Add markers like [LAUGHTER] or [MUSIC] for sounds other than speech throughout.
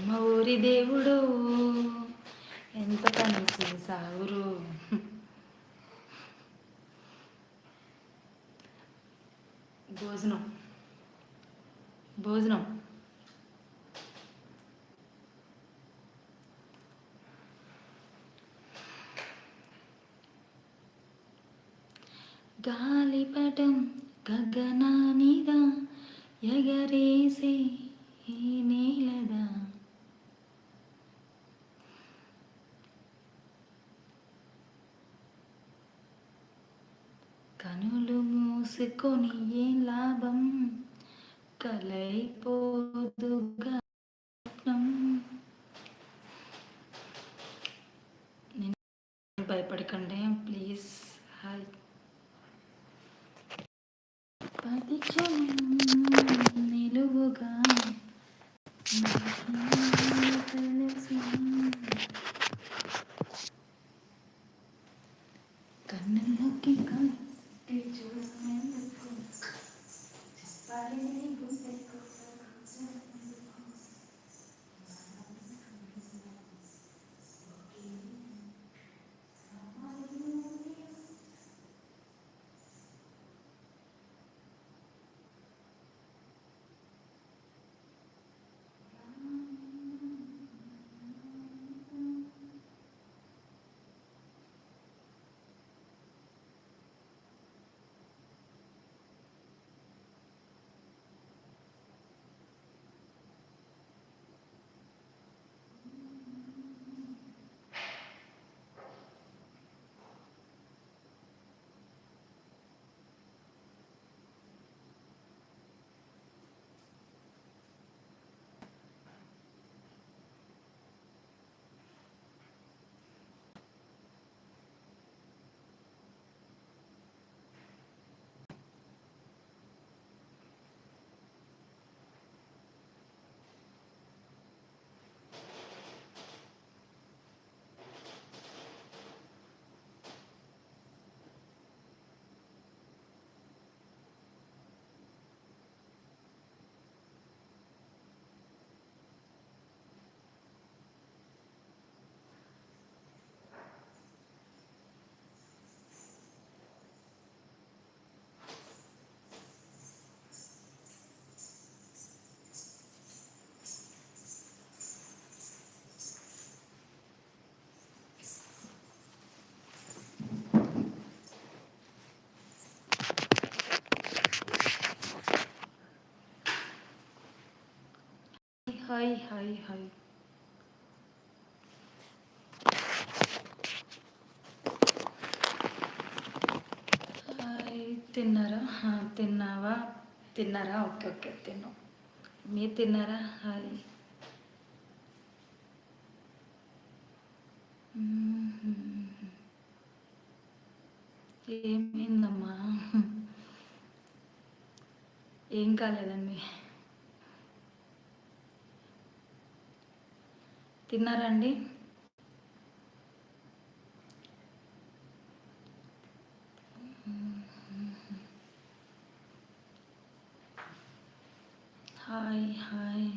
అమ్మ ఊరి దేవుడు. ఎంత పని చేసావురు భోజనం. భోజనం. గాలిపటం గగనానిదా ఎగరేసే ఈ నేలదా తెలుసుకొని ఏం లాభం కలైపోదుగా భయపడకండి ప్లీజ్. హాయ్. పది నిలువుగా హాయ్ హాయ్ హాయ్. హాయ్ తిన్నారా? తిన్నావా? తిన్నారా? ఓకే ఓకే తిన్నాం. మీరు తిన్నారా? హాయ్. ఏమైందమ్మా? ఏం కాలేదండి? తిన్నారా అండి హాయ్ హాయ్.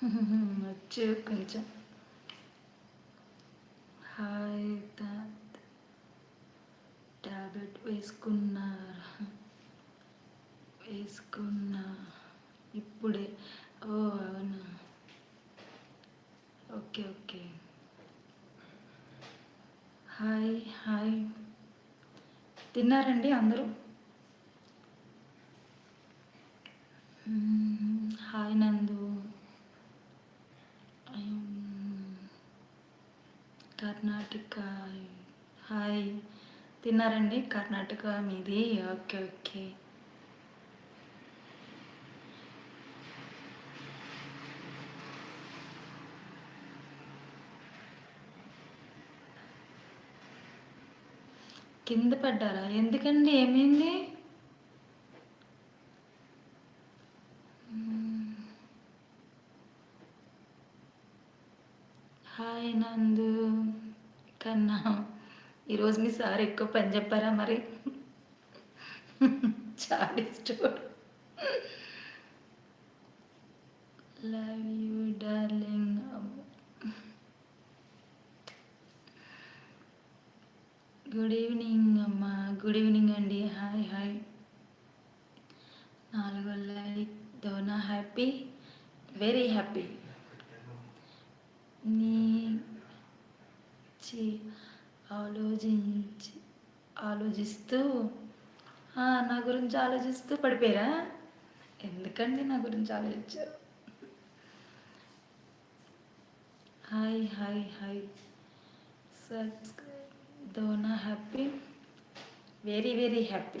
[LAUGHS] వచ్చే కొంచెం హాయ్ తాత్ ట్యాబ్లెట్ వేసుకున్నారు వేసుకున్నా ఇప్పుడే ఓ అవునా ఓకే ఓకే హాయ్ హాయ్ తిన్నారండి అందరూ? హాయ్ నందు. కర్ణాటక. హాయ్. తిన్నారండి కర్ణాటక మీది? Okay okay. కింద పడ్డారా? ఎందుకండి? ఏమైంది? హాయ్ నందు. కన్నా ఈరోజు మీ సార్ ఎక్కువ పని చెప్పారా మరి? చాలా ఇష్టం love you darling. Good evening అమ్మా గుడ్ ఈవినింగ్ అండి హాయ్ హాయ్ నాలుగు లైక్ దోనా హ్యాపీ వెరీ హ్యాపీ నీ చి ఆలోచించి ఆలోచిస్తూ నా గురించి ఆలోచిస్తూ పడిపోయారా? ఎందుకండి నా గురించి ఆలోచించారు? Hi hi hi subscribe దోనా happy very very happy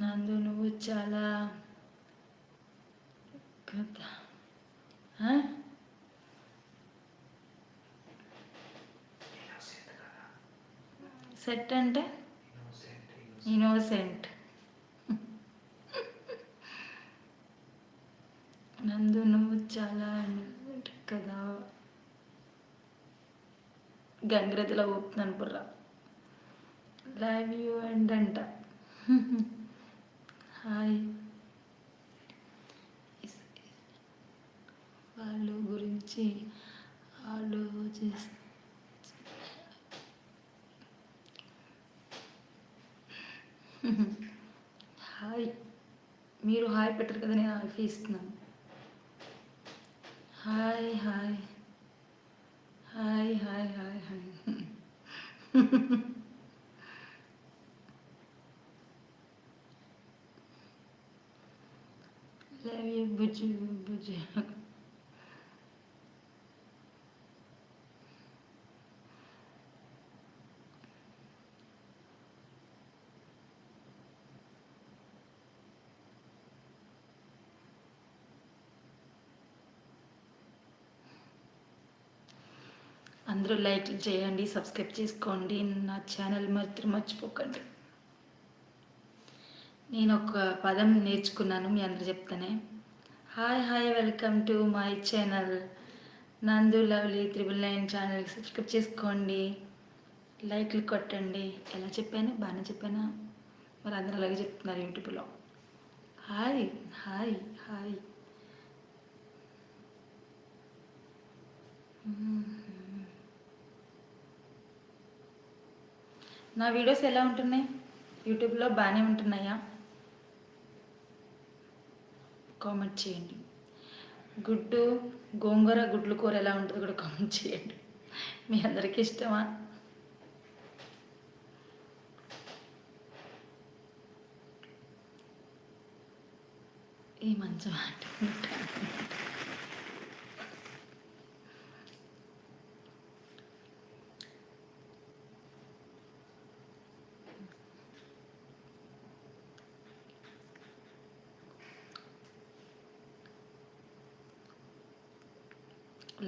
Nandu నువ్వు చాలా కదా సెట్ అంటే? ఇన్నోసెంట్ నందు నువ్వు చాలా కదా. గంగిరెద్దులో ఊపుతున్నాను బుర్ర. లవ్ యూ అండ్ అంట. హాయ్ వాళ్ళ గురించి ఆలోచిస్ హాయ్ మీరు హాయ్ పెట్టరు కదా నేను హాయ్ ఇస్తున్నాను. Hi hi hi hi hi hi love you అందరూ లైక్లు చేయండి సబ్స్క్రైబ్ చేసుకోండి. నా ఛానల్ మాత్రం మర్చిపోకండి. నేను ఒక పదం నేర్చుకున్నాను మీ అందరు చెప్తానే. Hi hi welcome to my channel. Nandu lovely triple nine ఛానల్కి సబ్స్క్రైబ్ చేసుకోండి. లైక్లు కొట్టండి. ఎలా చెప్పాను? బాగానే చెప్పానా? మరి అందరూ అలాగే చెప్తున్నారు యూట్యూబ్లో. Hi hi hi. నా వీడియోస్ ఎలా ఉంటున్నాయి? యూట్యూబ్లో బాగానే ఉంటున్నాయా? కామెంట్ చేయండి. గుడ్డు గోంగూర గుడ్లు కూర ఎలా ఉంటుందో కూడా కామెంట్ చేయండి. మీ అందరికీ ఇష్టమా? ఈ మంచం అంటుకుంటా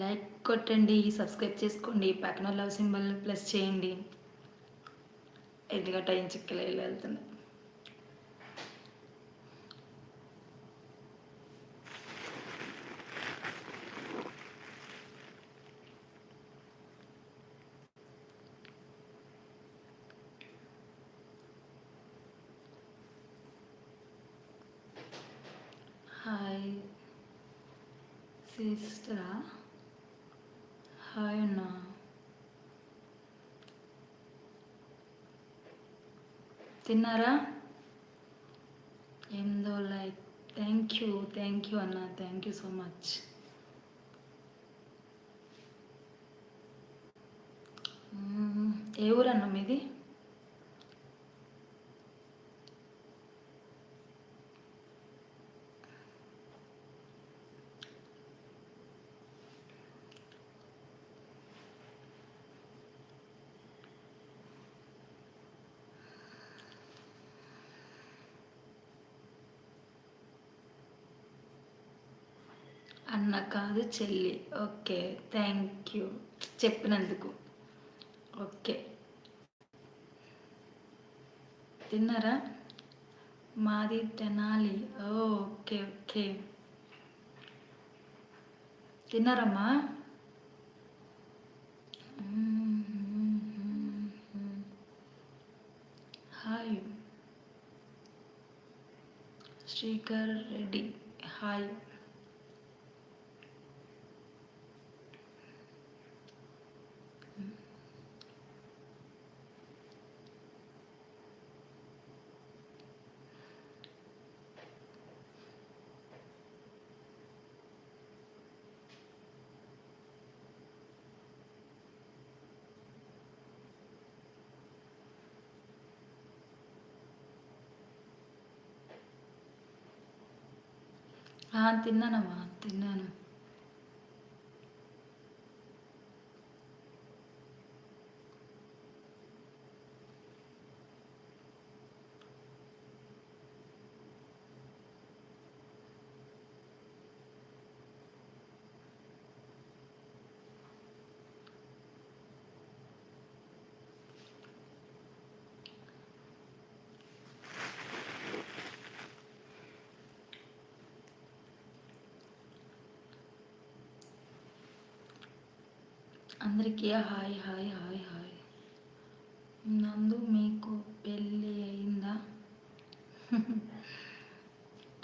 లైక్ కొట్టండి సబ్స్క్రైబ్ చేసుకోండి పక్కన లవ్ సింబల్ ప్లస్ చేయండి. ఎదుగా టైం చిక్కలు వెళ్తుంది సిస్టరా హాయ్ అన్నా తిన్నారా? ఏందో like thank you thank you అన్న. థ్యాంక్ యూ సో మచ్ ఏ ఊరు అన్న మీది? అన్న కాదు చెల్లి. Okay thank you. చెప్పినందుకు. ఓకే. తిన్నారా? మాది తెనాలి. ఓ okay okay. Hi. Srikar Reddy. Hi. తిన్నానమ్మా తిన్నాను. అందరికీ హాయ్ హాయ్ హాయ్ హాయ్. నందు మీకు పెళ్ళి అయిందా?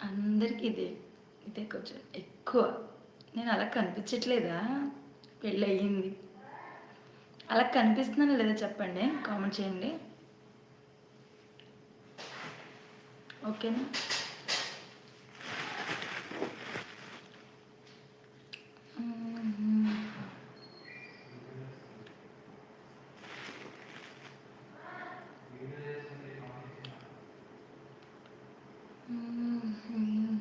అందరికీ ఇదే ఇదే కొంచెం ఎక్కువ. నేను అలా కనిపించట్లేదా? పెళ్ళి అయ్యింది. అలా కనిపిస్తున్నాను లేదా చెప్పండి కామెంట్ చేయండి. ఓకేనా మ్మ్. మ్మ్.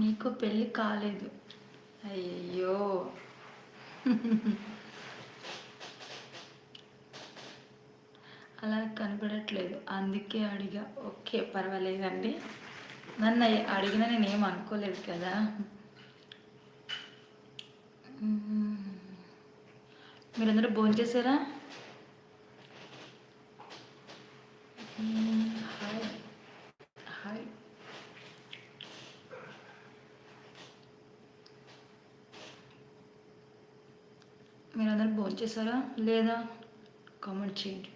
నీకు పెళ్ళి కాలేదు. అయ్యో అలా కనపడట్లేదు. అందుకే అడిగా. ఓకే పర్వాలేదండి. నన్ను అడిగిన నేను ఏం అనుకోలేదు కదా. మ్మ్. మీరందరూ భోంచేశారా మ్మ్. హాయ్ హాయ్ చేశారా? లేదా కామెంట్ చేయండి.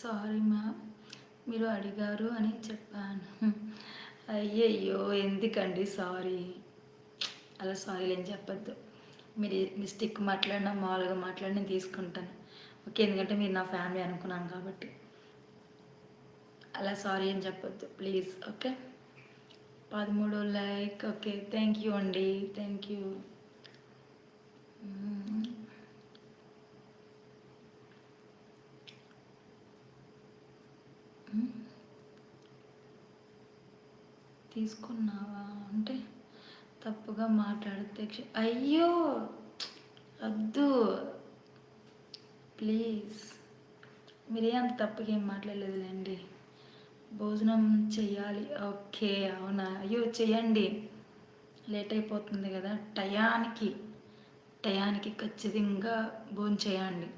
సారీ మ్యామ్ మీరు అడిగారు అని చెప్పాను. అయ్యయ్యో ఎందుకండి? సారీ అలా సారీ ఏం చెప్పొద్దు. మీరు మిస్టేక్ మాట్లాడినా మామూలుగా మాట్లాడి నేను తీసుకుంటాను. ఓకే ఎందుకంటే మీరు నా ఫ్యామిలీ అనుకున్నాను కాబట్టి. అలా సారీ అని చెప్పొద్దు ప్లీజ్ ఓకే? పదమూడు లైక్ ఓకే థ్యాంక్ యూ అండి థ్యాంక్ యూ hmm. hmm. తీసుకున్నావా? అంటే తప్పుగా మాట్లాడితే అయ్యో! వద్దు. ప్లీజ్. మీరే అంత తప్పుగా ఏం మాట్లాడలేదులేండి. భోజనం చెయ్యాలి. ఓకే అవునా? అయ్యో చేయండి లేట్ అయిపోతుంది కదా. టయానికి టయానికి ఖచ్చితంగా భోజనం చేయండి.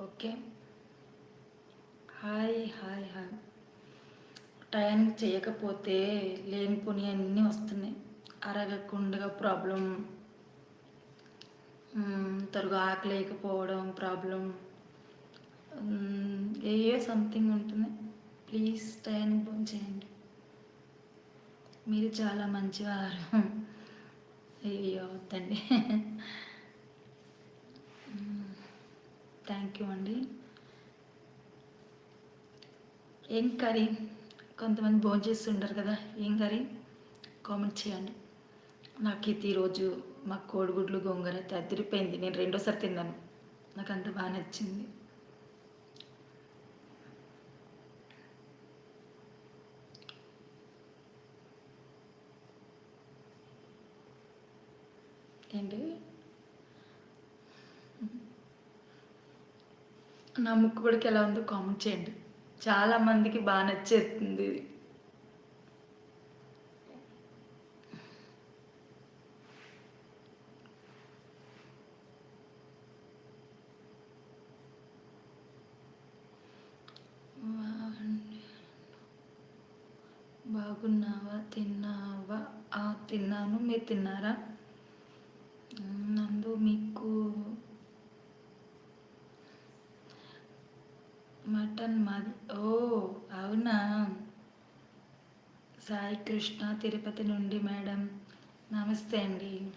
ఓకే? Hi hi hi. టయానికి చేయకపోతే లేనిపోని అన్నీ వస్తున్నాయి. అరగకుండా ప్రాబ్లం త్వరగా ఆకలేకపోవడం ప్రాబ్లం ఏయో సంథింగ్ ఉంటుంది ప్లీజ్ టైం ఫోన్ చేయండి. మీరు చాలా మంచివారు. అయ్యో వద్దండి. థ్యాంక్ యూ అండి. ఏం కర్రీ? కొంతమంది భోజనం చేస్తుంటారు కదా ఏం కర్రీ? కామెంట్ చేయండి. నాకు ఇది ఈరోజు మా కోడిగుడ్లు గోంగూర అయితే అదిరిపోయింది. నేను రెండోసారి తిన్నాను. నాకు అంత బాగా నచ్చింది. ఏంటి? నా ముక్కు కూడా ఎలా ఉందో కామెంట్ చేయండి. చాలా మందికి బాగా నచ్చేస్తుంది ఇది బాగున్నావా తిన్నావా ఆ, తిన్నాను. మీరు తిన్నారా? నందు మీకు మటన్ మాది. ఓ అవునా? సాయి కృష్ణ తిరుపతి నుండి మేడం. నమస్తే అండి.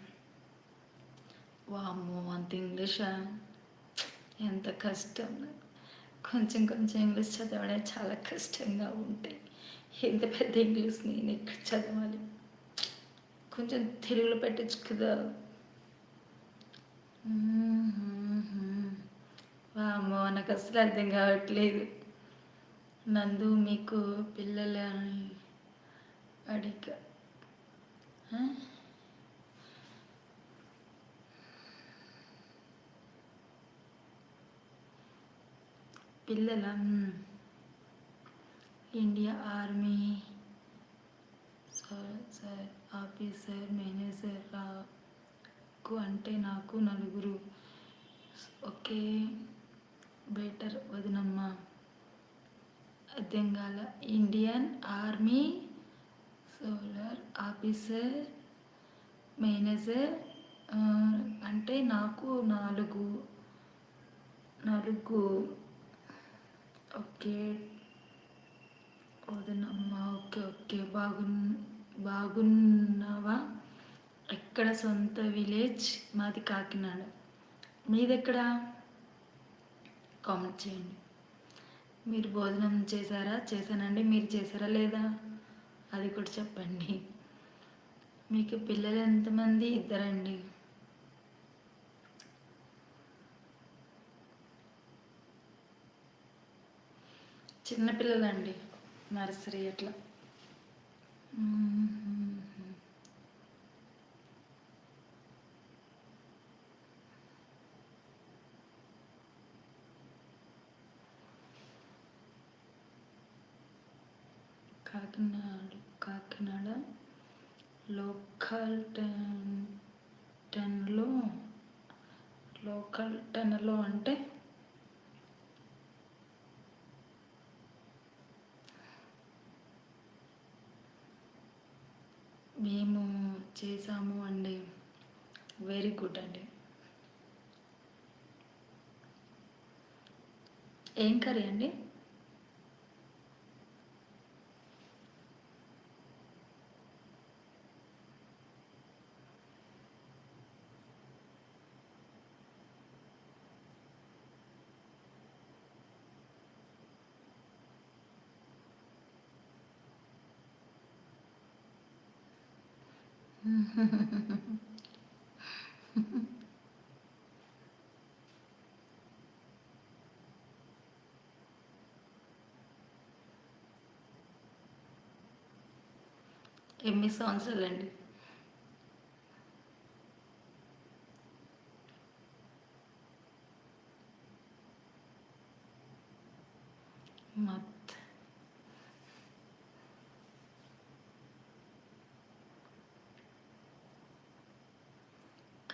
వామ్మో అంత ఇంగ్లీషా? ఎంత కష్టం. కొంచెం కొంచెం ఇంగ్లీష్ చదవడం చాలా కష్టంగా ఉంటాయి ఎంత పెద్ద ఇంగ్లీష్ నేను ఎక్కడ చదవాలి? కొంచెం తెలుగులో పెట్టచ్చు కదా. వామ్మో నాకు అసలు అర్థం కావట్లేదు. నందు మీకు పిల్లలని అడిగా. పిల్లల India army. Sorry sorry. Officer manager అంటే నాకు నలుగురు. ఒకే బెటర్ వదినమ్మ. అద్దెంగాల Indian army solar officer manager అంటే నాకు నాలుగు. నాలుగు. ఓకే వదినమ్మా. ఓకే ఓకే బాగున్ బాగున్నావా? ఎక్కడ సొంత విలేజ్? మాది కాకినాడ. మీది ఎక్కడ కామెంట్ చేయండి. మీరు భోజనం చేశారా? చేశానండి. మీరు చేశారా లేదా? అది కూడా చెప్పండి. మీకు పిల్లలు ఎంతమంది? ఇద్దరండి. చిన్నపిల్లలండి నర్సరీ అట్లా. కాకినాడ కాకినాడ లోకల్ టెన్ టెన్లో లోకల్ టెన్లో అంటే మేము చేసాము అండి వెరీ గుడ్ అండి. ఏం కర్రీ అండి? ఎనిమిది సంవత్సరాలండి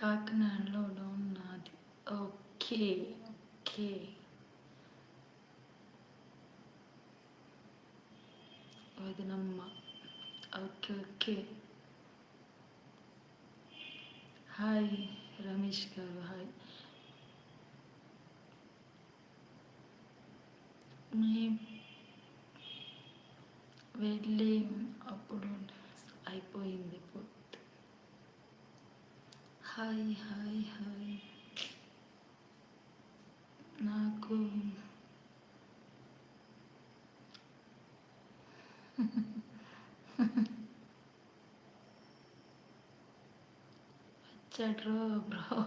కాకినాడలో ఉన్నది. Okay okay. వదినమ్మ. Okay okay. Hi Ramesh garu hi. మీ వెళ్ళి అప్పుడు అయిపోయింది. పొద్దు హాయ్ హాయ్ హాయ్ నాకు వచ్చాడ్రో bro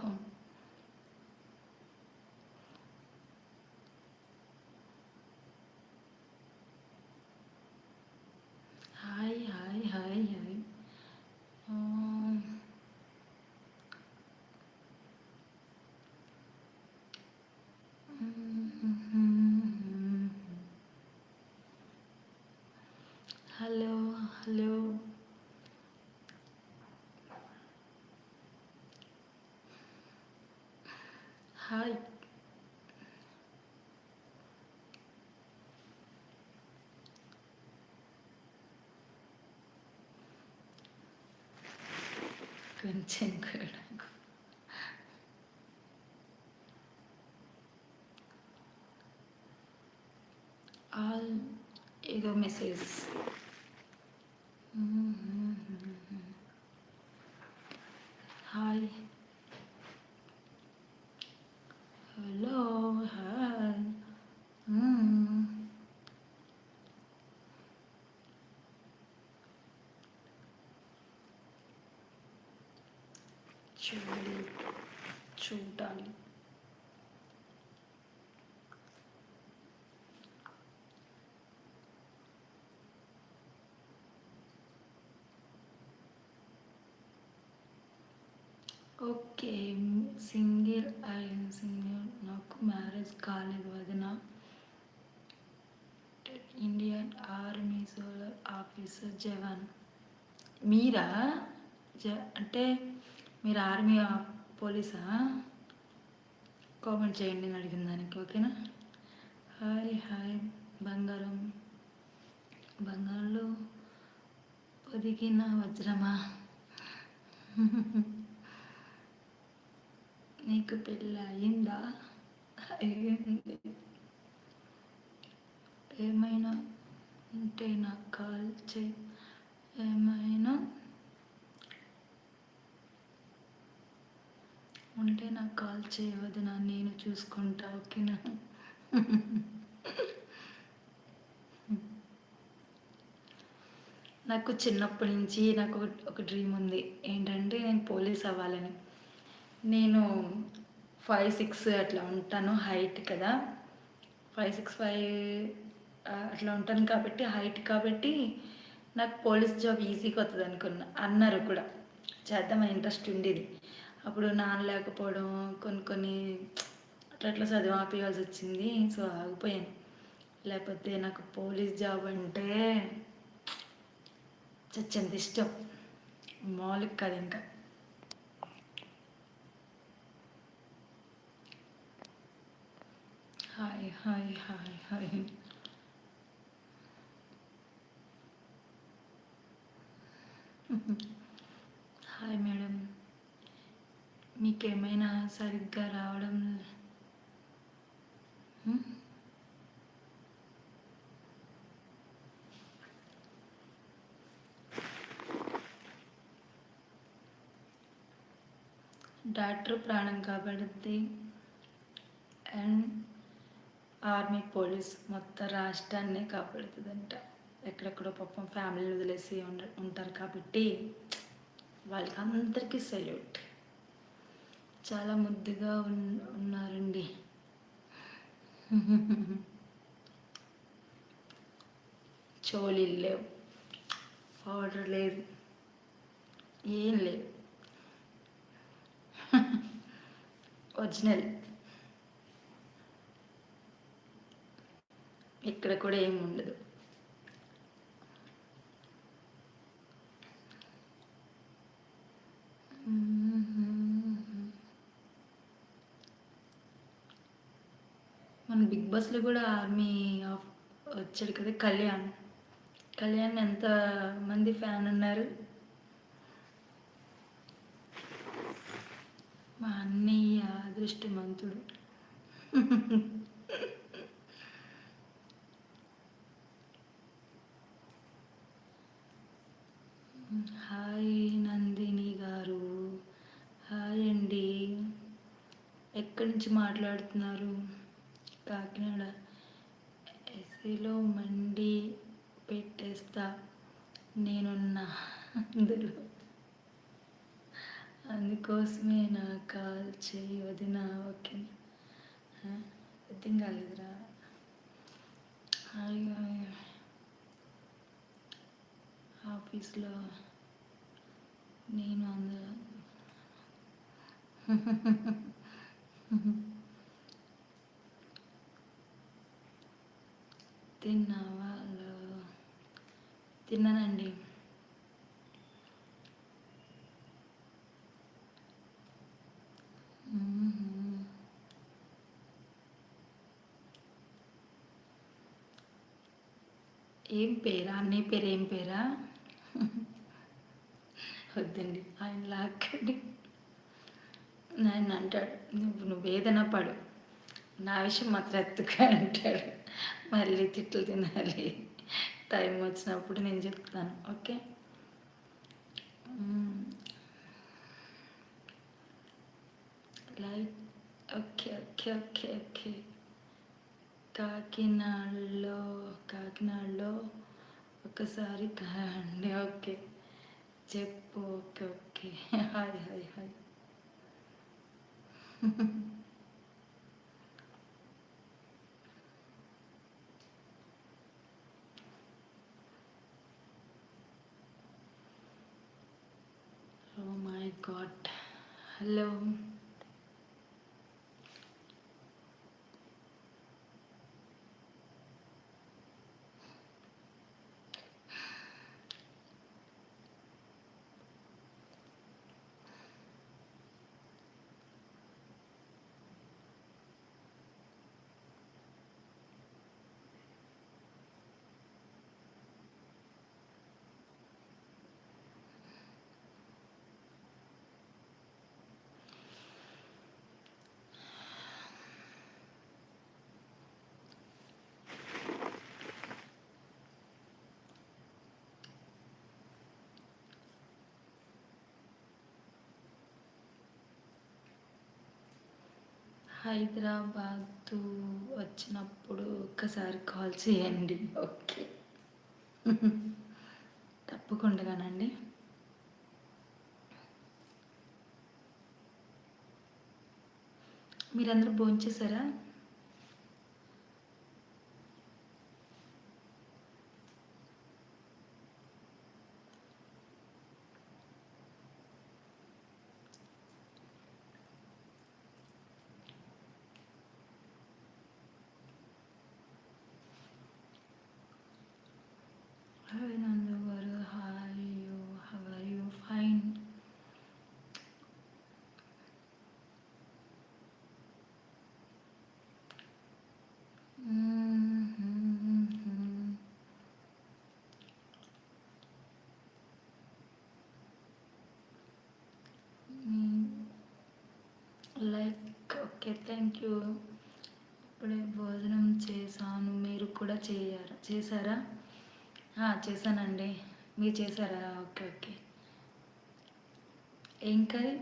Hello, hello. Hi. Gönchen 끈친구라. చూడాలి చూడాలి ఓకే సింగిల్ ఐ సింగిల్ నాకు మ్యారేజ్ కాలేదు వదిన. Indian army solar officer jawan. మీరా? జ అంటే మీరు ఆర్మీ పోలీసా? కామెంట్ చేయండి నేను అడిగిన దానికి ఓకేనా? హాయ్ హాయ్ బంగారం. బంగారంలో పొదిగిన వజ్రమా? నీకు పెళ్ళి అయిందా అయ్యింది. ఏమైనా ఉంటే నాకు కాల్ చే ఏమైనా ఉంటే నాకు కాల్ చేయవద్దు నా నేను చూసుకుంటా ఓకేనా? నాకు చిన్నప్పటి నుంచి నాకు ఒక డ్రీమ్ ఉంది. ఏంటంటే నేను పోలీస్ అవ్వాలని. నేను ఫైవ్ సిక్స్ అట్లా ఉంటాను హైట్ కదా. ఫైవ్ సిక్స్ ఫైవ్ అట్లా ఉంటాను కాబట్టి హైట్ కాబట్టి నాకు పోలీస్ జాబ్ ఈజీగా వస్తుంది అనుకున్నా అన్నారు కూడా. చేద్దామని ఇంట్రెస్ట్ ఉండేది. అప్పుడు నాన్న లేకపోవడం కొన్ని కొన్ని అట్లా అట్లా చదివి ఆపేయాల్సి వచ్చింది. సో ఆగిపోయాను. లేకపోతే నాకు పోలీస్ జాబ్ అంటే చచ్చంత ఇష్టం. మామూలుగా కాదు ఇంకా. Hi hi hi hi. Hi madam. మీకేమైనా సరిగ్గా రావడం డాక్టర్ ప్రాణం కాపాడుద్ది. అండ్ ఆర్మీ పోలీస్ మొత్తం రాష్ట్రాన్ని కాపాడుతుందంట. ఎక్కడెక్కడో పాపం ఫ్యామిలీ వదిలేసి ఉంటారు కాబట్టి వాళ్ళకి అందరికీ సెల్యూట్. చాలా ముద్దుగా ఉన్నారండి. చోలీలు లేవు పౌడర్ లేదు. ఏం లేదు ఒరిజినల్. ఇక్కడ కూడా ఏమి ఉండదు. మన కూడా ఆర్మీ వచ్చాడు కదా కళ్యాణ్. కళ్యాణ్ ఎంత మంది ఫ్యాన్ ఉన్నారు? మా అన్నయ్య అదృష్టమంతుడు హాయ్ నందిని గారు. హాయ్ అండి. ఎక్కడి నుంచి మాట్లాడుతున్నారు? కాకినాడ ఎస్సీలో మండి పెట్టేస్తా. నేనున్నా అందులో. అందుకోసమే నా కాల్ చేయి వదిన ఓకే అర్థం కాలేదురా. ఆఫీస్లో నేను అందులో [LAUGHS] తిన్నావా? తిన్నానండి. ఏం పేరా? అన్నయ్య పేరు ఏం పేరా? వద్దండి. ఆయన లాక్కండి. ఆయన అంటాడు నువ్వు నువ్వు ఏదైనా పడు. నా విషయం మాత్రం ఎత్తుగా అంటాడు. మళ్ళీ తిట్లు తినాలి. టైం వచ్చినప్పుడు నేను చెప్తాను. Okay? Like okay okay okay okay. కాకినాడలో కాకినాడలో ఒకసారి కాండి ఓకే. చెప్పు okay okay. Hi hi hi. [LAUGHS] Oh my god. Hello. Hyderabad వచ్చినప్పుడు ఒక్కసారి కాల్ చేయండి. ఓకే. తప్పకుండానండి మీరందరూ భోంచేశారా? Like okay thank you. ఇప్పుడే భోజనం చేశాను. మీరు కూడా చేయారా? చేశారా? చేశానండి. మీరు చేశారా? Okay okay. ఏం కర్రీ?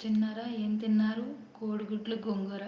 తిన్నారా? ఏం తిన్నారు? కోడిగుడ్లు గోంగూర.